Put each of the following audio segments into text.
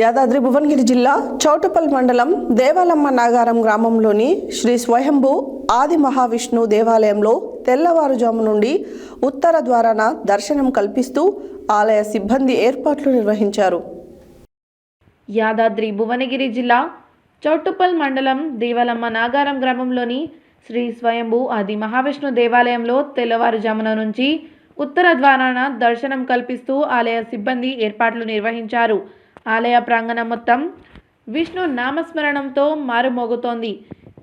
యాదాద్రి భువనగిరి జిల్లా చౌటుపల్ మండలం దేవాలమ్మ నాగారం గ్రామంలోని శ్రీ స్వయంభూ ఆది మహావిష్ణు దేవాలయంలో తెల్లవారుజాము నుండి ఉత్తర ద్వారాన దర్శనం కల్పిస్తూ ఆలయ సిబ్బంది ఏర్పాట్లు నిర్వహించారు. యాదాద్రి భువనగిరి జిల్లా చౌటుపల్ మండలం దేవాలమ్మ నాగారం గ్రామంలోని శ్రీ స్వయంభూ ఆది మహావిష్ణు దేవాలయంలో తెల్లవారుజామున నుంచి ఉత్తర ద్వారాన దర్శనం కల్పిస్తూ ఆలయ సిబ్బంది ఏర్పాట్లు నిర్వహించారు. ఆలయ ప్రాంగణం మొత్తం విష్ణు నామస్మరణంతో మారుమోగుతోంది.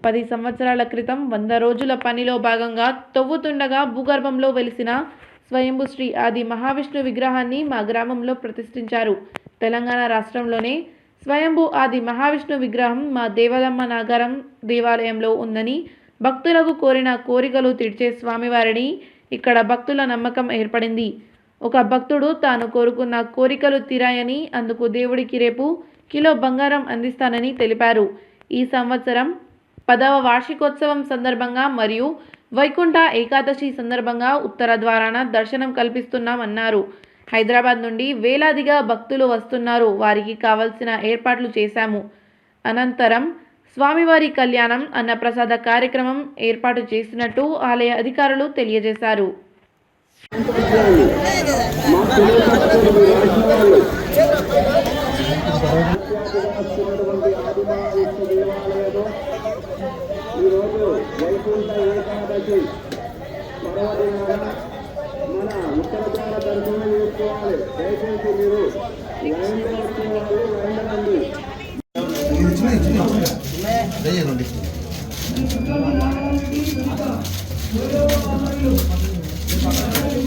పది సంవత్సరాల క్రితం వంద రోజుల పనిలో భాగంగా తవ్వుతుండగా భూగర్భంలో వెలిసిన స్వయంభు శ్రీ ఆది మహావిష్ణు విగ్రహాన్ని మా గ్రామంలో ప్రతిష్ఠించారు. తెలంగాణ రాష్ట్రంలోనే స్వయంభూ ఆది మహావిష్ణు విగ్రహం మా దేవదమ్మ నాగరం దేవాలయంలో ఉందని భక్తులకు కోరిన కోరికలు తీర్చే స్వామివారిని ఇక్కడ భక్తుల నమ్మకం ఏర్పడింది. ఒక భక్తుడు తాను కోరుకున్న కోరికలు తీరాయని అందుకు దేవుడికి రేపు కిలో బంగారం అందిస్తానని తెలిపారు. ఈ సంవత్సరం పదవ వార్షికోత్సవం సందర్భంగా మరియు వైకుంఠ ఏకాదశి సందర్భంగా ఉత్తర ద్వారాన దర్శనం కల్పిస్తున్నామన్నారు. హైదరాబాద్ నుండి వేలాదిగా భక్తులు వస్తున్నారు. వారికి కావలసిన ఏర్పాట్లు చేశాము. అనంతరం స్వామివారి కళ్యాణం అన్నప్రసాద కార్యక్రమం ఏర్పాటు చేసినట్టు ఆలయ అధికారులు తెలియజేశారు. ఈరోజు వైకుంఠ ఏకాదశి పర్వదినాన మన ఉత్తర ద్వార దర్శనం చేసుకోవాలి దయచేసి మీరు లైన్లో వచ్చే వాళ్ళు లైన్లో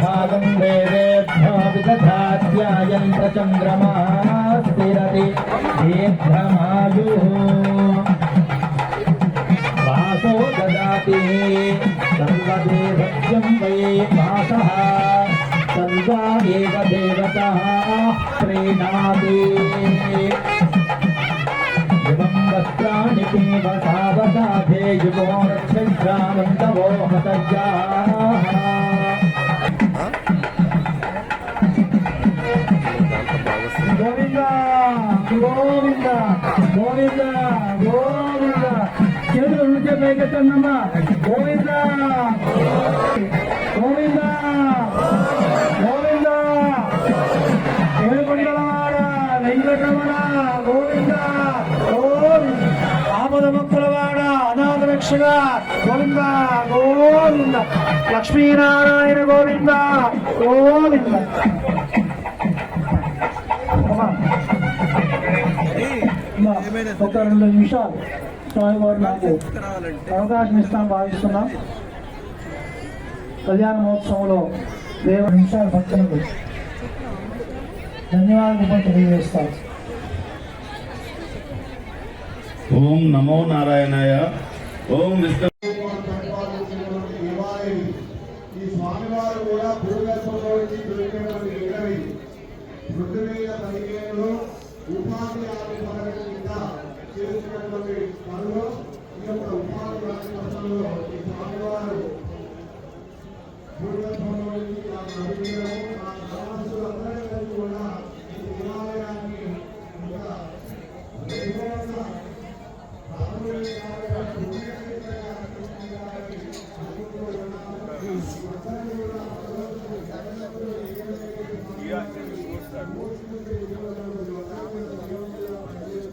भागं वेदेभ्यो विदधात्यायन्त्र चन्द्रमा स्थिरति दीर्घमायुः वासो ददाति सर्वदेवत्यं वै वासः सर्वा एव देवताः प्रीणाति इमं वस्त्राणि पिब सावसाधे युगो रक्षिद्रामन्तवो हतज्जाः గోవింద గోవింద గోవింద. చేతులు ఉంటే పైకెత్తన్నమ్మా గోవింద గోవింద గోవింద. ఏడుకొండలవాడ వెంకటరమణ గోవింద గోవింద. ఆపద భక్తులవాడ అనాథ రక్షక గోవింద గోవింద. లక్ష్మీనారాయణ గోవింద గోవింద. ఒక రెండు నిమిషాలు. స్వామివారు నాకు అవకాశం ఇస్తాను భావిస్తున్నాం. కళ్యాణ మహోత్సవంలో దేవ నిమిషాలు భక్తులకు ధన్యవాదాలు తెలియజేస్తాను. ఓం నమో నారాయణాయ. ఓం విష్ణు ఈ స్వామివారు కూడా దొరికినటువంటి రెండు వేల పదిహేనులో ఉపాధి హామీ పథకం కింద చేసినటువంటి పనులు ఈ యొక్క ఉపాధి హామీ పథకంలో